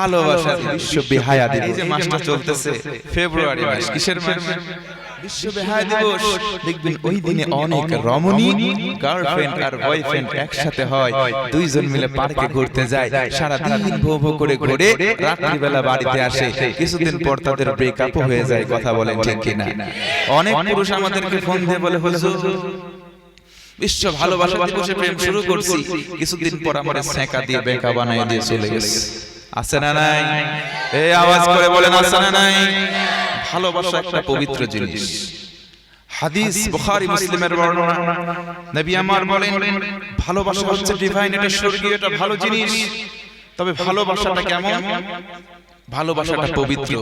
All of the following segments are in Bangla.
ভালোবাসার বিশ্ব বেহায়া এই যে মাসটা চলতেছে ফেব্রুয়ারি মাস কিসের মাস? বিশ্ব বেহায়া দিবস। দেখবেন ওই দিনে অনেক রমণী গার্লফ্রেন্ড আর বয়ফ্রেন্ড একসাথে হয়। দুইজন মিলে পার্কে ঘুরতে যায়। সারা দিন ভো ভো করে ঘুরে রাত্রিবেলা বাড়িতে আসে। কিছুদিন পর তাদের ব্রেকআপ হয়ে যায় কথা বলেন ঠিক কিনা। অনেক পুরুষ আমাদেরকে ফোন দিয়ে বলে হুজুর বিশ্ব ভালোবাসা দিবসে প্রেম শুরু করছি। কিছুদিন পর আমার সেকা দিয়ে বেঁকা বানাই দিয়ে চলে গেছে। আছে না নাই? এ আওয়াজ করে বলেন আছে না নাই? ভালোবাসা একটা পবিত্র জিনিস। হাদিস বুখারী মুসলিমের বর্ণনা। নবী আমার বলেন ভালোবাসা হচ্ছে ডিভাইন এটা স্বর্গীয় এটা ভালো জিনিস। তবে ভালোবাসাটা কেমন? ভালোবাসাটা পবিত্র।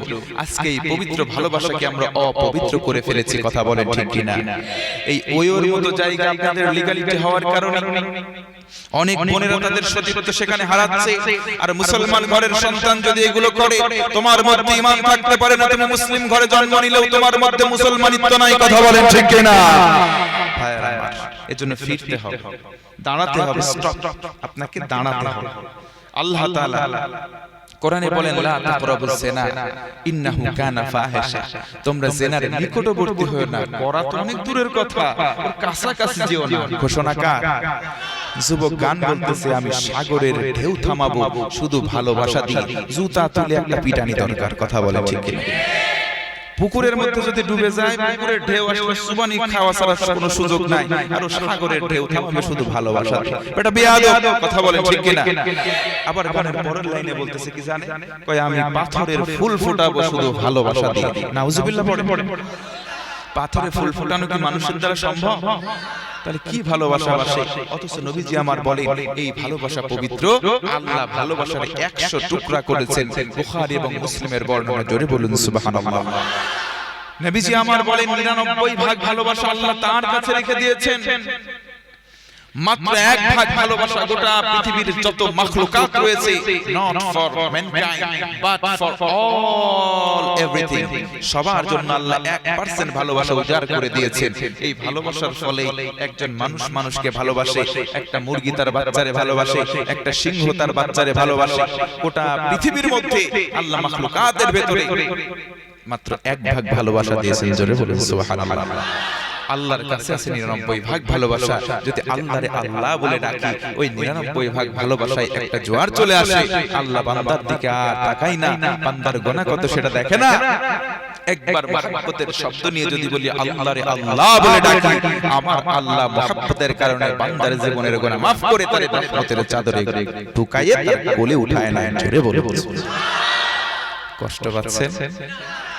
আজকে এই পবিত্র ভালোবাসাকে আমরা অপবিত্র করে ফেলেছি কথা বলেন ঠিক কিনা। এই ওয়র মতো জায়গা আপনাদের লিগালিটি হওয়ার কারণে অনেক বোনেরা তাদের সতীত্ব সেখানে হারাচ্ছে আর মুসলমান ঘরের সন্তান যদি এগুলো করে তোমার মধ্যে ইমান থাকতে পারে না তুমি মুসলিম ঘরে জন্ম নিলেও তোমার মধ্যে মুসলমানিত্ব নাই কথা বলেন ঠিক কিনা। এজন্য ফিরতে হবে। দাঁড়াতে হবে। স্টপ আপনাকে দাঁড়াতে হবে। আল্লাহ তাআলা কোরআনে বলেন লা তাকরাবু জিনা ইন্নাহু কানা ফাহিশা। তোমরা জিনার নিকটবর্তী হও না। করা তো অনেক দূরের কথা। ওর কাছাকাছি যেও না। ঘোষণা কার? যুবক গান বলতেছে আমি সাগরের ঢেউ থামাবো। শুধু ভালোবাসা দিয়ে জুতা তুলে একটা পিটানি দরকার। কথা বলে ঠিক কিনা। পুকুরের মধ্যে যদি ডুবে যায় পুকুরের ঢেউ আসলে সুবানি খাওয়া ছাড়া কোনো সুযোগ নাই। আর সাগরের ঢেউ থাকবে শুধু ভালোবাসা। এটা বেয়াদব কথা বলে ঠিক কিনা? আবার গানের পরের লাইনে বলতেছে কি জানে? কয় আমি পাথরের ফুল ফোটাবো শুধু ভালোবাসা দিয়ে। নাউজুবিল্লাহ পড়ে। পড়ে। পাথরে ফুল ফোটানো কি মানুষের দ্বারা সম্ভব? তাহলে কি ভালোবাসা বাসে অথচ নবীজি আমার বলে এই ভালোবাসা পবিত্র আল্লাহ ভালোবাসার একশো টুকরা করেছেন। বুখারী এবং মুসলিমের বর্ণনা জোরে বলুন সুবহানাল্লাহ। নবীজি আমার বলে নিরানব্বই ভাগ ভালোবাসা আল্লাহ তার কাছে রেখে দিয়েছেন। মাত্র এক ভাগ ভালোবাসা গোটা পৃথিবীর যত মাখলুকাত রয়েছে not for mankind but for all everything সবার জন্য আল্লাহ 1% ভালোবাসা উজাড় করে দিয়েছেন। এই ভালোবাসার ফলে একজন মানুষ মানুষকে ভালোবাসে একটা মুরগি তার বাচ্চারে ভালোবাসে একটা সিংহ তার বাচ্চারে ভালোবাসে। গোটা পৃথিবীর মধ্যে আল্লাহ মাখলুকাতের ভেতরে মাত্র এক ভাগ ভালোবাসা দিয়েছেন জোরে বলুন সুবহানাল্লাহ। আল্লাহর কাছে আছে নিরানব্বই ভাগ ভালোবাসা। যদি আল্লাহরে আল্লাহ বলে ডাকি ওই নিরানব্বই ভাগ ভালোবাসায় একটা জোয়ার চলে আসে আল্লাহ বান্দার দিকে আর তাকাই না বান্দার গোনা কত সেটা দেখে না? একবার মহব্বতের শব্দ নিয়ে যদি বলি আল্লাহরে আল্লাহ বলে ডাকি আমার আল্লাহ মহব্বতের কারণে বান্দার জীবনের গোনা মাফ করে তার রহমতের চাদরে ঢুকাইয়ে তার কোলে উঠায় না জোরে বলে কষ্ট পাচ্ছেন?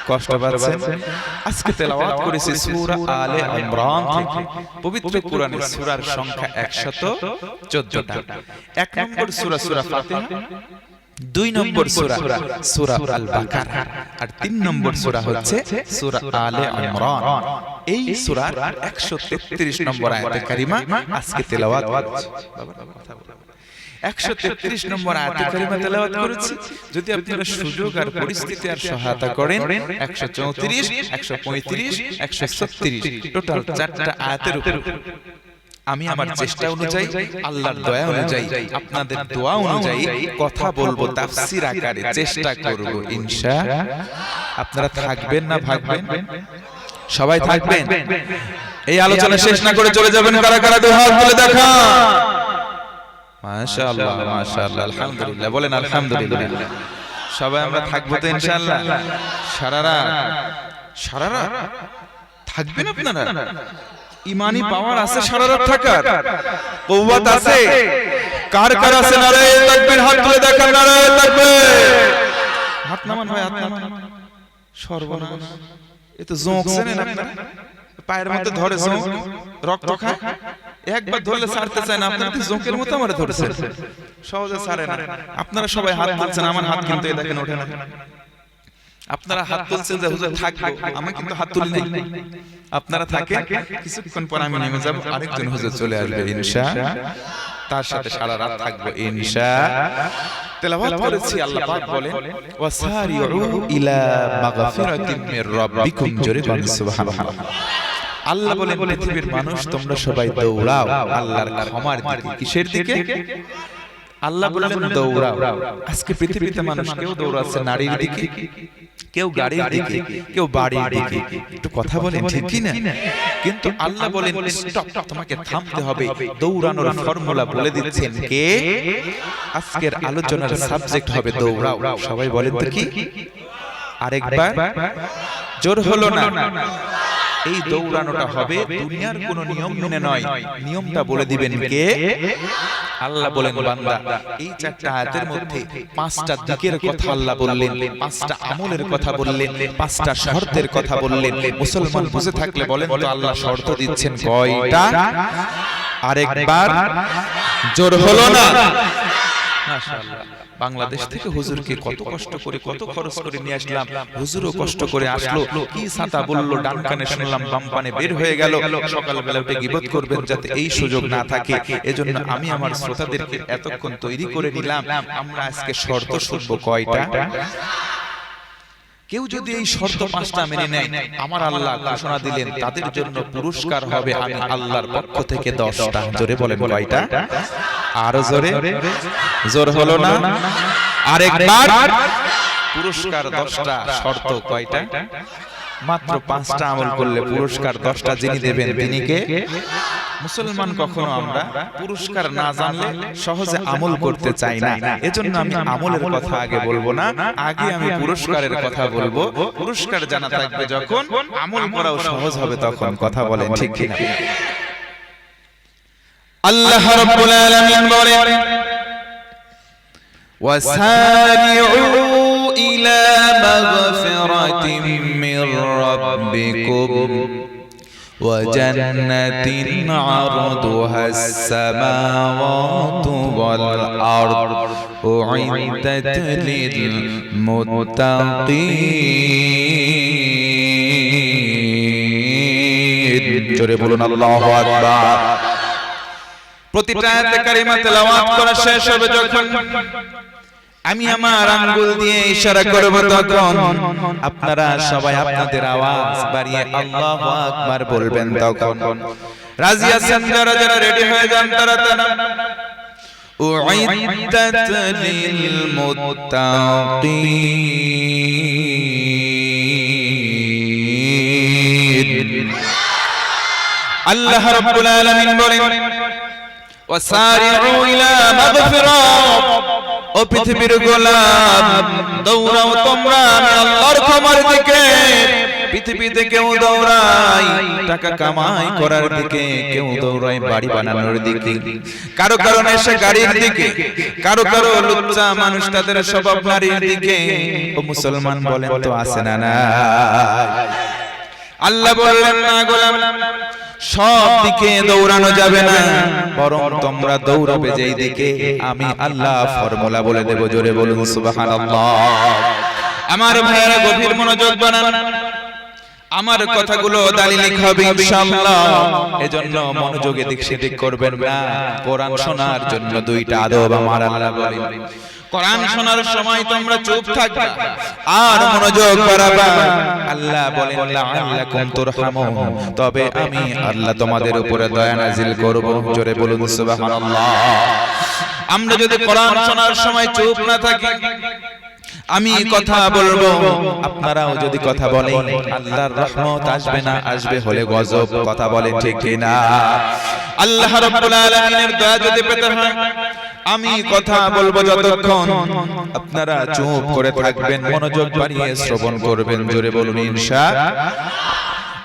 কষ্ট পাচ্ছেন আজকে তেলাওয়াত করেছি সূরা আলে ইমরান থেকে পবিত্র কোরআনের সূরার সংখ্যা 114টা এক নম্বর সূরা সূরা ফাতিহা দুই নম্বর সূরা সূরা আল বাকারা আর তিন নম্বর সূরা হচ্ছে সূরা আলে ইমরান এই সূরার 133 নম্বর আয়াতে কারিমা আজকে তেলাওয়াত করছি একশো তেত্রিশ নম্বর আয়াতে কারিমা তেলাওয়াত করেছি। যদি আপনারা সুযোগ আর পরিস্থিতি আর সহায়তা করেন একশো চৌত্রিশ একশো পঁয়ত্রিশ একশো ছত্রিশ টোটাল চারটা আয়াতের উপর। আমি আমার চেষ্টা অনুযায়ী আল্লাহর দয়া অনুযায়ী আপনাদের দোয়া অনুযায়ী কথা বলব তাফসির আকারে চেষ্টা করব ইনশা। আপনারা থাকবেন না ভাগবেন? সবাই থাকবেন? এই আলোচনা শেষ না করে চলে যাবেন কারা কারা দুই হাত তুলে দেখা। মাশাআল্লাহ মাশাআল্লাহ আলহামদুলিল্লাহ বলেন আলহামদুলিল্লাহ। সবাই আমরা থাকব তো ইনশাআল্লাহ। সারা রাত সারা রাত থাকবেন আপনারা? ইমানি পাওয়ার আছে সারা রাত থাকার। কওয়াত আছে? কার কার আছে? নারায়ে তাকবীর হাত তুলে দেখান নারায়ে তাকবীর। হাত নামান ভাই হাত নামান। সর্বনাশ। এ তো জোঁক চেনেন আপনারা? পায়ের মধ্যে ধরে জোঁক রক্ত খায়? একবার ধরলে ছাড়তে চায় না আপনারা তো জোঁকের মতো আমারে ধরছেন সহজে ছাড়ে না। আপনারা সবাই হাত তুলছেন আমার হাত কিন্তু এই দেখেন ওঠে না। আপনারা হাত তুলছেন যে হুজুর থাকব। আমি কিন্তু হাত তুলি নাই। আপনারা থাকেন। কিছুক্ষণ পর আমি নেমে যাব আরেকজন হুজুর চলে আসবে ইনশা। তার সাথে সারা রাত থাকব ইনশা। তেলাওয়াত করেছি আল্লাহ পাক বলেন ওয়াসারিউ ইলা মাগফিরাতিম মির রাব্বিকুম জোরে বলেন সুবহানাল্লাহ। আল্লাহ বলেন পৃথিবীর মানুষ তোমরা সবাই দৌড়াও। আল্লাহর ক্ষমার দিকে কিসের দিকে? আল্লাহ বললেন দৌড়াও। আজকে পৃথিবীতে মানুষ কেউ দৌড়াচ্ছে নারীর দিকে কেউ গাড়ির দিকে কেউ বাড়ির দিকে। একটু কথা বলেন ঠিক কি না? কিন্তু আল্লাহ বলেন স্টপ তোমাকে থামতে হবে। দৌড়ানোর ফর্মুলা বলে দিচ্ছেন কে? আজকের আলোচনার সাবজেক্ট হবে দৌড়াও। সবাই বলেন তো কি? আরেকবার জোর হলো না এই দৌড়ানোটা হবে দুনিয়ার কোনো নিয়ম মেনে নয়। নিয়মটা বলে দিবেন কে? আল্লাহ বলেন বান্দা এই চারটা আয়াতের মধ্যে পাঁচটা দিকের কথা আল্লাহ বললেন পাঁচটা আমলের কথা বললেন পাঁচটা শর্তের কথা বললেন মুসলমান বুঝে থাকলে বলেন তো আল্লাহ শর্ত দিচ্ছেন কয়টা? আরেকবার জোর হলো না? বাংলাদেশ থেকে হুজুরকে কত কষ্ট করে কত খরচ করে নিয়ে আসলাম। হুজুরও কষ্ট করে আসলো। কি সাতা বলল ডান কানে শুনলাম বাম পানে বের হয়ে গেল। সকালবেলা উঠে গিবত করবেন যাতে এই সুযোগ না থাকে। এজন্য আমি আমার শ্রোতাদেরকে এতক্ষণ তৈরি করে নিলাম। আমরা আজকে শর্ত শুনব কয়টা? কেউ যদি এই শর্ত পাঁচটা মেনে নেয় আমার আল্লাহ ঘোষণা দিলেন তাদের জন্য পুরস্কার হবে আমি আল্লাহর পক্ষ থেকে দশটা। জোরে বলেন কয়টা? আরও জোরে? জোর? হলো না? আরেকবার? পুরস্কার দশটা শর্ত কয়টা? মাত্র পাঁচটা আমল করলে পুরস্কার দশটা যিনি দেবেন, তিনি কে? মুসলমান কখনো আমরা পুরস্কার না জানলে সহজে আমল করতে চাই না। এজন্য আমি আমলের কথা আগে বলব না। আগে আমি পুরস্কারের কথা বলব। পুরস্কার জানা থাকবে যখন আমল করাও সহজ হবে তখন। কথা বলেন ঠিক কিনা? আল্লাহ রাব্বুল আলামিন বলেন ওয়াসারিউ ইলা মাগফিরাতিন من ربكم وجنة عرضها السماوات والأرض أعدت للمتقين জোরে বলুন আল্লাহু আকবার প্রতিটা আয়াতে কারিমা তেলাওয়াত করা শেষ হবে যখন আমি আমার আঙ্গুল দিয়ে ইশারা করব তখন। আপনারা সবাই আপনাদের আওয়াজ বাড়িয়ে আল্লাহু আকবার বলবেন তখন। রাজি আছেন যারা যারা রেডি হয়ে যান তারা তারা উইদ্দাত লিল মুত্তাকিন আল্লাহ রাব্বুল আলামিন বলেন, ওয়াসারিউ ইলা মাগফিরা ও পৃথিবীর গোলাম, দৌড়াও তোমরা আল্লাহর ক্ষমার দিকে। পৃথিবীতে কেউ দৌড়াই টাকা কামাই করার দিকে কেউ দৌড়ায়, বাড়ি বানানোর দিকে। কারও কারও নেশা গাড়ির দিকে, কারও কারও লুচ্চা মানুষ তাদের স্বভাব নারীর দিকে। ও মুসলমান বলেন তো আছে না না আল্লাহ বললেন, না গোলাম সব দিকে দৌড়ানো যাবে না। বরং তোমরা দৌড়াবে যেই দিকে আমি আল্লাহ ফর্মুলা বলে দেব। জোরে বলুন সুবহানাল্লাহ। আমার ভাইয়েরা গভীর মনোযোগ বানান। আমার কথাগুলো দালিলিক হবে ইনশাআল্লাহ। এজন্য মনোযোগে দিক সেদিক করবেন না। কোরআন শোনার জন্য দুইটা আদব আমার আল্লাহ বলেন। কোরআন শোনার সময় তোমরা চুপ থাকবা। আর মনোযোগ বাড়াবা। আল্লাহ বলেন লাআল্লাকুম তুরহামুন। তবে আমি আল্লাহ তোমাদের উপরে দয়া নাজিল করব। জোরে বলুন সুবহানাল্লাহ। আমরা যদি কোরআন শোনার সময় চুপ না থাকি আমি কথা বলব। আপনারাও যদি কথা বলেন আল্লাহর রহমত আসবে না আসবে হলে গজব কথা বলে ঠিক কিনা। আল্লাহ রাব্বুল আলামিনের দয়া যদি পেতে হয় আমি কথা বলব যতক্ষণ আপনারা চুপ করে থাকবেন মনোযোগ বাড়িয়ে শ্রবণ করবেন জোরে বলুন ইনশা।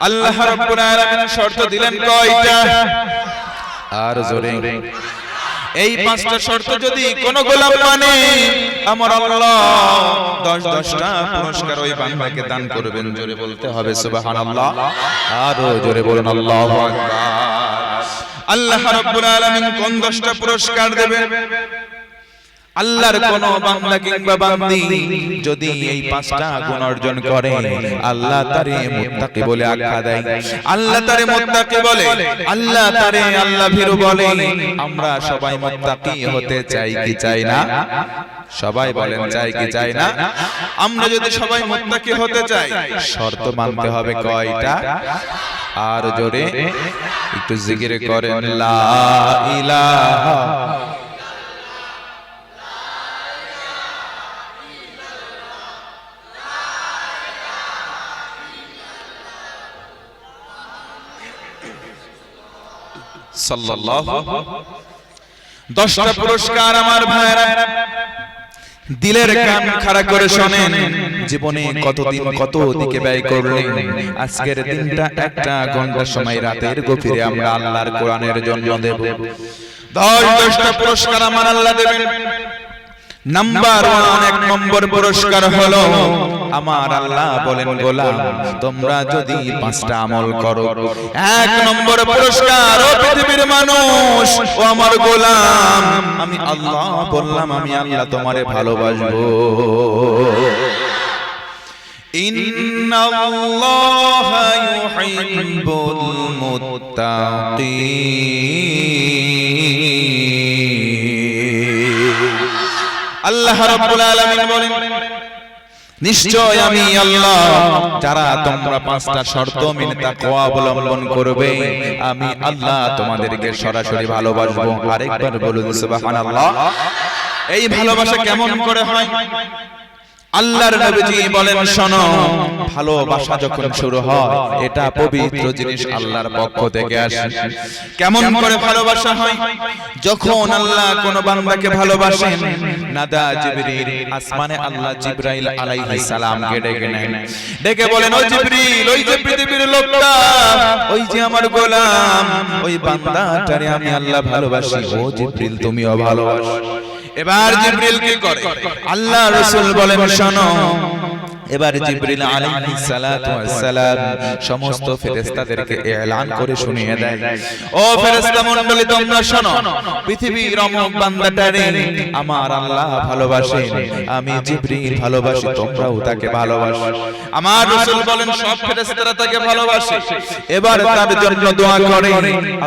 আল্লাহ রাব্বুল আলামিন শর্ত দিলেন কয়টা? আর জোরে। এই পাঁচটা শর্ত যদি কোন গোলাম মানে আমার আল্লাহ দশ দশটা পুরস্কার ওই বান্দাকে দান করবেন জোরে বলতে হবে সুবহানাল্লাহ। আরও জোরে বলুন আল্লাহু আকবার। আল্লাহ রাব্বুল আলামিন কোন দশটা পুরস্কার দেবেন? আল্লাহর কোন বান্দা কিংবা বান্দি যদি এই পাঁচটা গুণ অর্জন করে আল্লাহ তারে মুত্তাকি বলে আখ্যা দেয়। আল্লাহ তারে মুত্তাকি বলে আল্লাহ তারে আল্লাহ ভীরু বলে আমরা সবাই মুত্তাকি হতে চাই কি চাই না? সবাই বলেন চাই কি চাই না? আমরা যদি সবাই মুত্তাকি হতে চাই শর্ত মানতে হবে কয়টা? আর জোরে একটু জিকির করেন দশটা পুরস্কার আমার ভাইরা দিলের কান খাড়া করে শোনেন। জীবনে কতদিন কত দিকে ব্যয় করলেন? আজকের দিনটা একটা ঘণ্টা সময় রাতের গভীরে আমরা আল্লাহর কোরআনের জন্য দেব। দশ দশটা পুরস্কার আমার আল্লাহ দেবেন। নাম্বার ওয়ান এক নম্বর পুরস্কার হলো আমার আল্লাহ বলেন গোলাম তোমরা যদি পাঁচটা আমল করো এক নম্বর পুরস্কার ও পৃথিবীর মানুষ। ও আমার গোলাম। আমি আল্লাহ বললাম আমি আল্লাহ তোমারে ভালোবাসবো। إن الله يحب المتقين আল্লাহ রাব্বুল আলামিন বলেন নিশ্চয় আমি আল্লাহ যারা তোমরা পাঁচটা শর্ত মেনে তাকওয়া অবলম্বন করবে আমি আল্লাহ তোমাদেরকে সরাসরি ভালোবাসবো আরেকবার বলুন সুবহানাল্লাহ এই ভালোবাসা কেমন করে হয় আল্লাহর নবীজি বলেন শোনো ভালোবাসা যখন শুরু হয় এটা পবিত্র জিনিস আল্লাহর পক্ষ থেকে আসে। কেমন করে ভালোবাসা হয়? যখন আল্লাহ কোন বান্দাকে ভালোবাসেন নাদা জিবরিল আসমানে আল্লাহ জিবরাইল আলাইহিস সালামকে ডেকে নেন। ডেকে বলেন ও জিবরিল ওই যে পৃথিবীর লোকটা ওই যে আমার গোলাম ওই বান্দাটারে আমি আল্লাহ ভালোবাসি ও জিবরিল তুমিও ভালোবাসো। এবার জিব্রিল কি করে। আল্লাহ রসুল বলেন শোনো। এবার জিবরিল আলাইহিস সালাতু ওয়াস সালাম সমস্ত ফেরেশতাদেরকে এলান করে শুনিয়ে দেয়। ও ফেরেশতা মণ্ডলী তোমরা শোনো। পৃথিবীর অমুক বান্দাটারে আমার আল্লাহ ভালোবাসেন। আমি জিবরিল ভালোবাসি তোমরাও তাকে ভালোবাসো। আমার রাসূল বলেন সব ফেরেশতারা তাকে ভালোবাসে। এবার তার জন্য দোয়া করে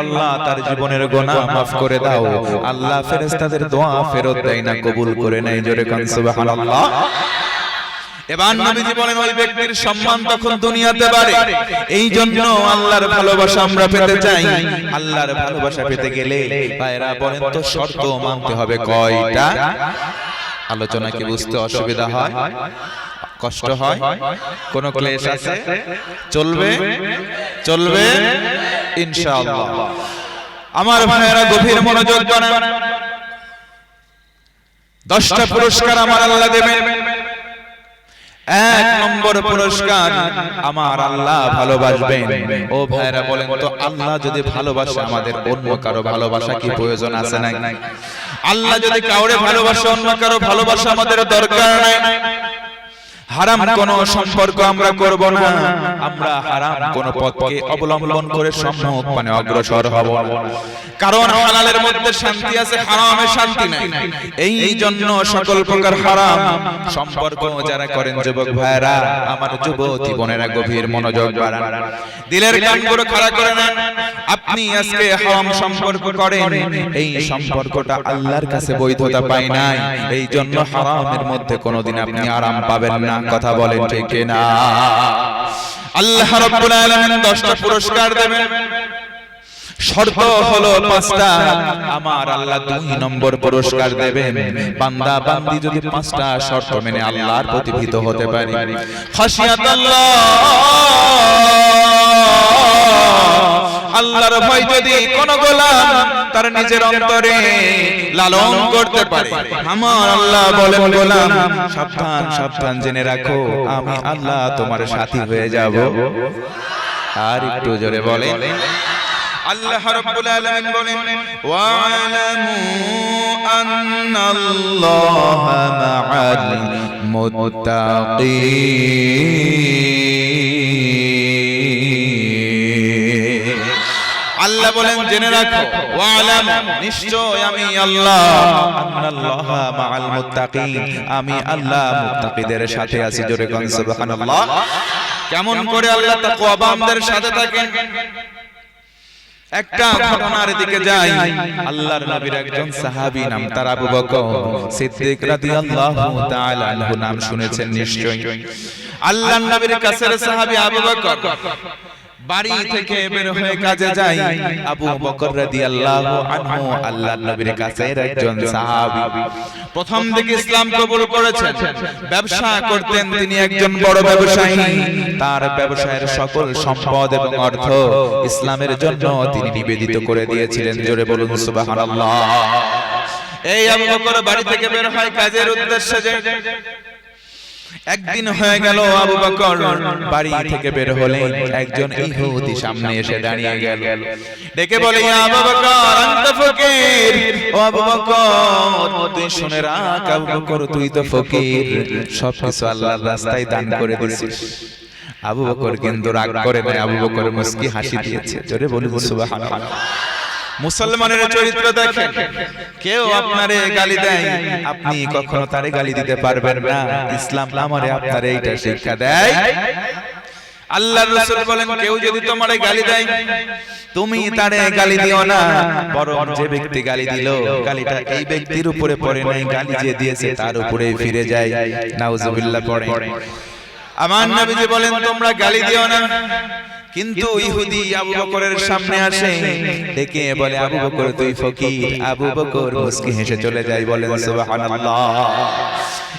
আল্লাহ তার জীবনের গুনাহ maaf করে দাও। আল্লাহ ফেরেশতাদের দোয়া ফেরত দেয় না কবুল করে নেয়। জোরে কান সুবহানাল্লাহ। এবার নবীজি বলেন, ওই ব্যক্তির সম্মান তখন দুনিয়াতে বাড়ে। এই জন্য আল্লাহর ভালোবাসা আমরা পেতে চাই। আল্লাহর ভালোবাসা পেতে গেলে ভাইরা বলেন তো শর্ত মানতে হবে কয়টা? আলোচনা কি বুঝতে অসুবিধা হয়? কষ্ট হয়? কোন ক্লেশ আছে? চলবে? চলবে? ইনশাআল্লাহ। আমার ভাইয়েরা গভীর মনোযোগ জানান। দশটা পুরস্কার আমার আল্লাহ দেবেন। এক নম্বর পুরস্কার আমার আল্লাহ ভালোবাসবেন। ও ভাইরা বলেন তো আল্লাহ যদি ভালোবাসে আমাদের অন্য কারও ভালোবাসা কি প্রয়োজন আছে নাই? আল্লাহ যদি কাউরে ভালোবাসে অন্য কারও ভালোবাসা আমাদের দরকার নাই। হারাম কোন সম্পর্ক আমরা করব না। আমরা হারাম কোন পথকে অবলম্বন করে সম্মুখ মানে অগ্রসর হব কারণ হালালের মধ্যে শান্তি আছে হারামে শান্তি নাই। এই জন্য সকল প্রকার হারাম সম্পর্ক যারা করেন যুবক ভাইরা আমার যুবতী বোনেরা গভীর মনোযোগ বাড়ান। দিলের কানগুলো খাড়া করে নেন। আপনি আজকে হারাম সম্পর্ক করেন। এই সম্পর্কটা আল্লাহর কাছে বৈধতা পায় নাই। এই জন্য হারামের মধ্যে কোনোদিন আপনি আরাম পাবেন না কথা বলেন ঠিক না আল্লাহ রাব্বুল আলামিন 10টা পুরস্কার দেবেন। শর্ত হলো পাঁচটা। আমার আল্লাহ দুই নম্বর পুরস্কার দেবেন। বান্দা, বান্দি যদি পাঁচটা শর্ত মেনে আল্লাহর প্রতি ভীত হতে পারি। খাশিয়াত আল্লাহর ভয় যদি কোন গোলাম তার নিজের অন্তরে লালন করতে পারে। আমার আল্লাহ বলেন গোলাম সাবধান সাবধান জেনে রাখো আমি আল্লাহ তোমার সাথী হয়ে যাব। আর একটু জোরে বলেন। আল্লাহ রাব্বুল আলামিন বলেন ওয়ালামু আন্নাল্লাহা মাআল মুত্তাকিন। আল্লাহ বলেন, জেনে রাখো, ওয়ালাম, নিশ্চয় আমি আল্লাহ, আন্নাল্লাহা মাআল মুত্তাকিন, আমি আল্লাহ মুত্তাকিদের সাথে আছি, জোরে কোন, সুবহানাল্লাহ। কেমন করে আল্লাহ তাকওয়া বান্দাদের সাথে থাকেন? একটা ঘটনার দিকে যাই, আল্লাহর নবীর একজন সাহাবী নাম তার আবু বকর সিদ্দিক রাদিয়াল্লাহু তাআলা আনহু নাম শুনেছেন নিশ্চয়ই। আল্লাহর নবীর কাছের সাহাবী আবু বকর। বাড়ি থেকে বের হয়ে কাজে যায় আবু বকর রাদিয়াল্লাহু আনহু আল্লাহর নবীর কাছের একজন সাহাবী। প্রথম দিকে ইসলাম কবুল করেছেন। ব্যবসা করতেন তিনি একজন বড় ব্যবসায়ী। তার ব্যবসায়ের সকল সম্পদ এবং অর্থ ইসলামের জন্য তিনি নিবেদিত করে দিয়েছিলেন। জোরে বলুন সুবহানাল্লাহ। এই আবু বকর বাড়ি থেকে বের হয় কাজের উদ্দেশ্যে একদিন হয়ে গেল আবু বকর বাড়ি থেকে বের হলেন। একজন ইহুদি সামনে এসে দাঁড়িয়ে গেল। ডেকে বলে ইয়া আবু বকর আন্ত ফকির। ও আবু বকর তুই শুনে রাখ আবু বকর তুই তো ফকির। সব কিছু আল্লাহর রাস্তায় দান করে দিয়েছিস। আবু বকর কিন্তু রাগ করে নাই আবু বকর মুস্কি হাসি দিয়েছে। জোরে বলুন সুবহানাল্লাহ। মুসলমানের চরিত্র দেখেন। কেউ আপনারে গালি দেয় আপনি কখনো তারে গালি দিতে পারবেন না। ইসলাম আমারে আপনারে এইটা শিক্ষা দেয়। আল্লাহর রাসূল বলেন কেউ যদি তোমারে গালি দেয় তুমি তারে গালি দিও না। বরং যে ব্যক্তি গালি দিল গালিটা এই ব্যক্তির উপরে পড়ে নাই গালি যে দিয়েছে তার উপরে ফিরে যায়। নাউজুবিল্লাহ পড়ে। আমার নবীজি বলেন তোমরা গালি দিও না। কিন্তু ইহুদি আবু বকরের সামনে আসে। দেখে বলে আবু বকর তুই ফকির আবু বকর মুস্কি হেসে চলে যায় বলেন সুবহানাল্লাহ।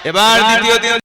এবার দ্বিতীয় দিন